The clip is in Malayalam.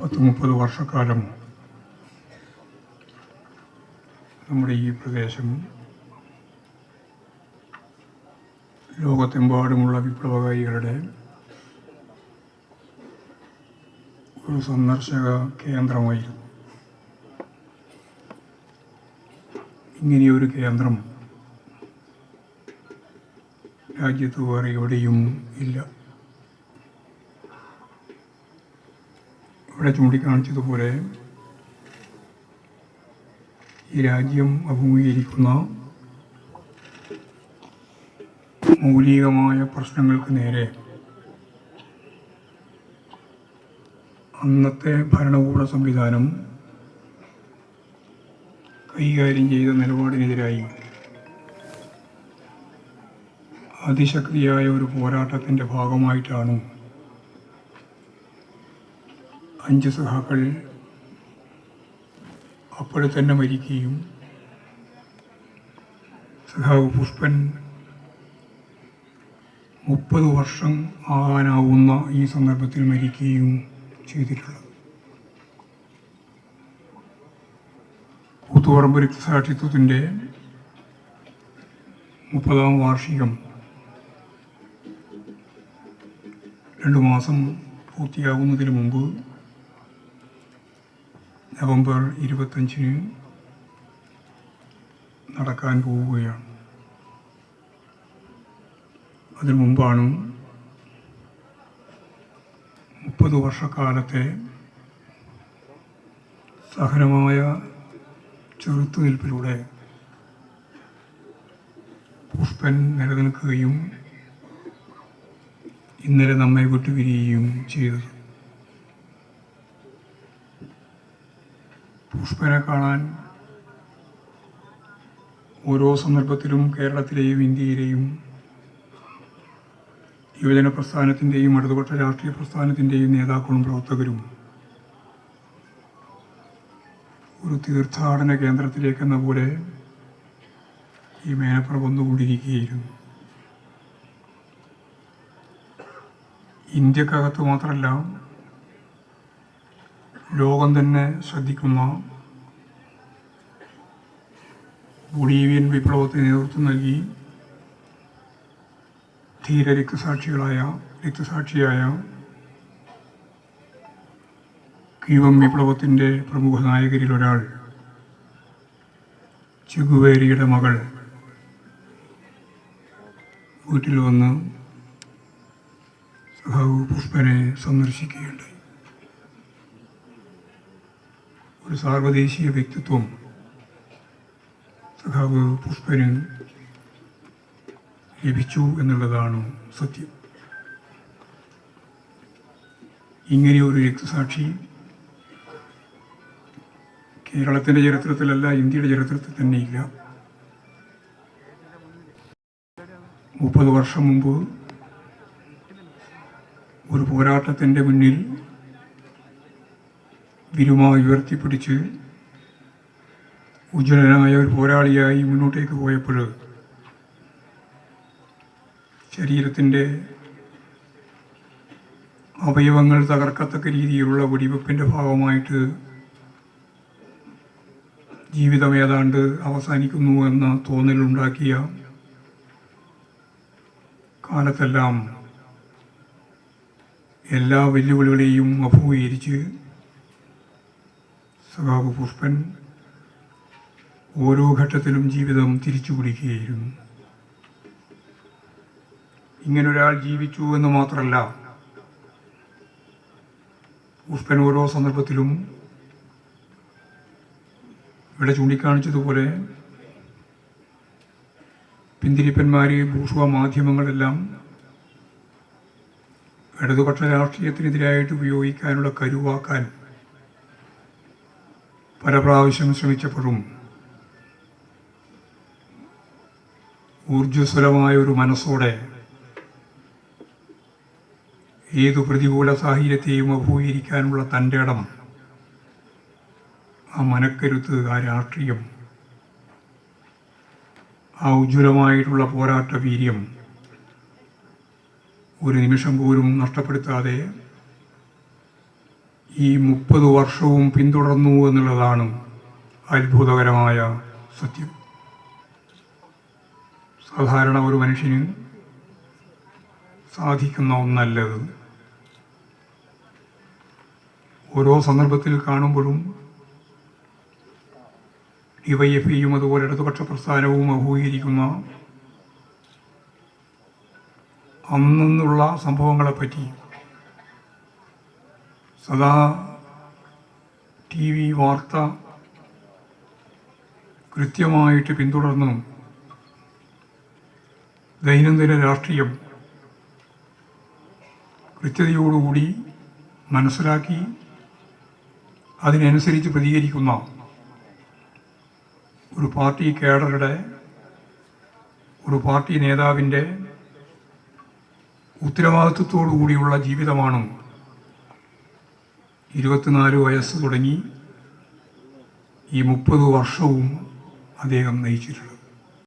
പത്ത് മുപ്പത് വർഷക്കാലം നമ്മുടെ ഈ പ്രദേശം ലോകത്തെമ്പാടുമുള്ള വിപ്ലവകാരികളുടെ ഒരു സന്ദർശക കേന്ദ്രമായിരുന്നു. ഇങ്ങനെയൊരു കേന്ദ്രം രാജ്യത്ത് വേറെ എവിടെയും ഇല്ല. ഇവിടെ ചൂണ്ടിക്കാണിച്ചതുപോലെ ഈ രാജ്യം അഭിമുഖീകരിക്കുന്ന മൗലികമായ പ്രശ്നങ്ങൾക്ക് നേരെ അന്നത്തെ ഭരണകൂട സംവിധാനം കൈകാര്യം ചെയ്ത നിലപാടിനെതിരായി അതിശക്തിയായ ഒരു പോരാട്ടത്തിന്റെ ഭാഗമായിട്ടാണ് അഞ്ച് സഹാക്കൾ അപ്പോഴെ തന്നെ മരിക്കുകയും സഖാവ് പുഷ്പൻ മുപ്പത് വർഷം ആകാനാവുന്ന ഈ സന്ദർഭത്തിൽ മരിക്കുകയും ചെയ്തിട്ടുള്ളത്. കൂത്തുപറമ്പ് രക്തസാക്ഷിത്വത്തിന്റെ മുപ്പതാം വാർഷികം രണ്ട് മാസം പൂർത്തിയാകുന്നതിന് മുമ്പ് നവംബർ ഇരുപത്തഞ്ചിന് നടക്കാൻ പോവുകയാണ്. അതിനു മുമ്പാണ് മുപ്പത് വർഷക്കാലത്തെ സഹനമായ ചെറുത്തുനിൽപ്പിലൂടെ പുഷ്പൻ നിലനിൽക്കുകയും ഇന്നലെ നമ്മെ വിട്ടുപിരിയുകയും ചെയ്തത്. പുഷ്പനെ കാണാൻ ഓരോ സന്ദർഭത്തിലും കേരളത്തിലെയും ഇന്ത്യയിലെയും യുവജന പ്രസ്ഥാനത്തിന്റെയും ഇടതുപക്ഷ രാഷ്ട്രീയ പ്രസ്ഥാനത്തിന്റെയും നേതാക്കളും പ്രവർത്തകരും ഒരു തീർത്ഥാടന കേന്ദ്രത്തിലേക്കെന്ന പോലെ ഈ മേനപ്പുറ വന്നുകൊണ്ടിരിക്കുകയായിരുന്നു. ഇന്ത്യക്കകത്ത് മാത്രമല്ല ലോകം തന്നെ ശ്രദ്ധിക്കുന്ന ബൊളീവിയൻ വിപ്ലവത്തിന് നേതൃത്വം നൽകി ധീര രക്തസാക്ഷികളായ രക്തസാക്ഷിയായ ക്യൂബൻ വിപ്ലവത്തിന്റെ പ്രമുഖ നായകരിൽ ഒരാൾ ചെഗുവേരിയുടെ മകൾ. വീട്ടിൽ വന്ന് സഹാവ് പുഷ്പനെ സന്ദർശിക്കുകയുണ്ടായി. ഒരു സാർവദേശീയ വ്യക്തിത്വം. സഖാവ് പുഷ്പന് ലഭിച്ചു എന്നുള്ളതാണ് സത്യം. ഇങ്ങനെ ഒരു രക്തസാക്ഷി കേരളത്തിന്റെ ചരിത്രത്തിലല്ല ഇന്ത്യയുടെ ചരിത്രത്തിൽ തന്നെ ഇല്ല. മുപ്പത് വർഷം മുമ്പ് ഒരു പോരാട്ടത്തിന്റെ മുന്നിൽ വിരുമായി ഉയർത്തിപ്പിടിച്ച് ഉജ്ജ്വലനായ ഒരു പോരാളിയായി മുന്നോട്ടേക്ക് പോയപ്പോൾ ശരീരത്തിന്റെ അവയവങ്ങൾ തകർക്കത്തക്ക രീതിയിലുള്ള വെടിവെപ്പിന്റെ ഭാഗമായിട്ട് ജീവിതം ഏതാണ്ട് അവസാനിക്കുന്നു എന്ന തോന്നലുണ്ടാക്കിയ കാലത്തെല്ലാം എല്ലാ വെല്ലുവിളികളെയും അഭിമുഖീകരിച്ച് സഖാവ് പുഷ്പൻ ഓരോ ഘട്ടത്തിലും ജീവിതം തിരിച്ചു പിടിക്കുകയായിരുന്നു. ഇങ്ങനൊരാൾ ജീവിച്ചു എന്ന് മാത്രമല്ല പുഷ്പൻ ഓരോ സന്ദർഭത്തിലും ഇവിടെ ചൂണ്ടിക്കാണിച്ചതുപോലെ പിന്തിരിപ്പന്മാരെ ഭൂഷുവ മാധ്യമങ്ങളെല്ലാം ഇടതുപക്ഷ രാഷ്ട്രീയത്തിനെതിരായിട്ട് ഉപയോഗിക്കാനുള്ള കരുവാക്കാൻ പല പ്രാവശ്യം ശ്രമിച്ചപ്പോഴും ഊർജസ്വലമായ ഒരു മനസ്സോടെ ഏതു പ്രതികൂല സാഹചര്യത്തെയും അഭിമുഖീകരിക്കാനുള്ള തന്റെ ഇടം ആ മനക്കരുത്ത് ആ രാഷ്ട്രീയം ആ ഉജ്ജ്വലമായിട്ടുള്ള പോരാട്ട വീര്യം ഒരു നിമിഷം പോലും നഷ്ടപ്പെടുത്താതെ ഈ മുപ്പത് വർഷവും പിന്തുടർന്നു എന്നുള്ളതാണ് അത്ഭുതകരമായ സത്യം. സാധാരണ ഒരു മനുഷ്യന് സാധിക്കുന്ന ഒന്നല്ലത്. ഓരോ സന്ദർഭത്തിൽ കാണുമ്പോഴും ഡിവൈഎഫ്ഐയും അതുപോലെ ഇടതുപക്ഷ പ്രസ്ഥാനവും അഭിമുഖീകരിക്കുന്ന അന്നുള്ള സംഭവങ്ങളെപ്പറ്റി സദാ ടി വി വാർത്ത കൃത്യമായിട്ട് പിന്തുടർന്നും ദൈനംദിന രാഷ്ട്രീയം കൃത്യതയോടുകൂടി മനസ്സിലാക്കി അതിനനുസരിച്ച് പ്രതികരിക്കുന്ന ഒരു പാർട്ടി കേഡറുടെ ഒരു പാർട്ടി നേതാവിന്റെ ഉത്തരവാദിത്വത്തോടു കൂടിയുള്ള ജീവിതമാണ് ഇരുപത്തിനാല് വയസ്സ് തുടങ്ങി ഈ മുപ്പത് വർഷവും അദ്ദേഹം നയിച്ചിട്ടുള്ളത്.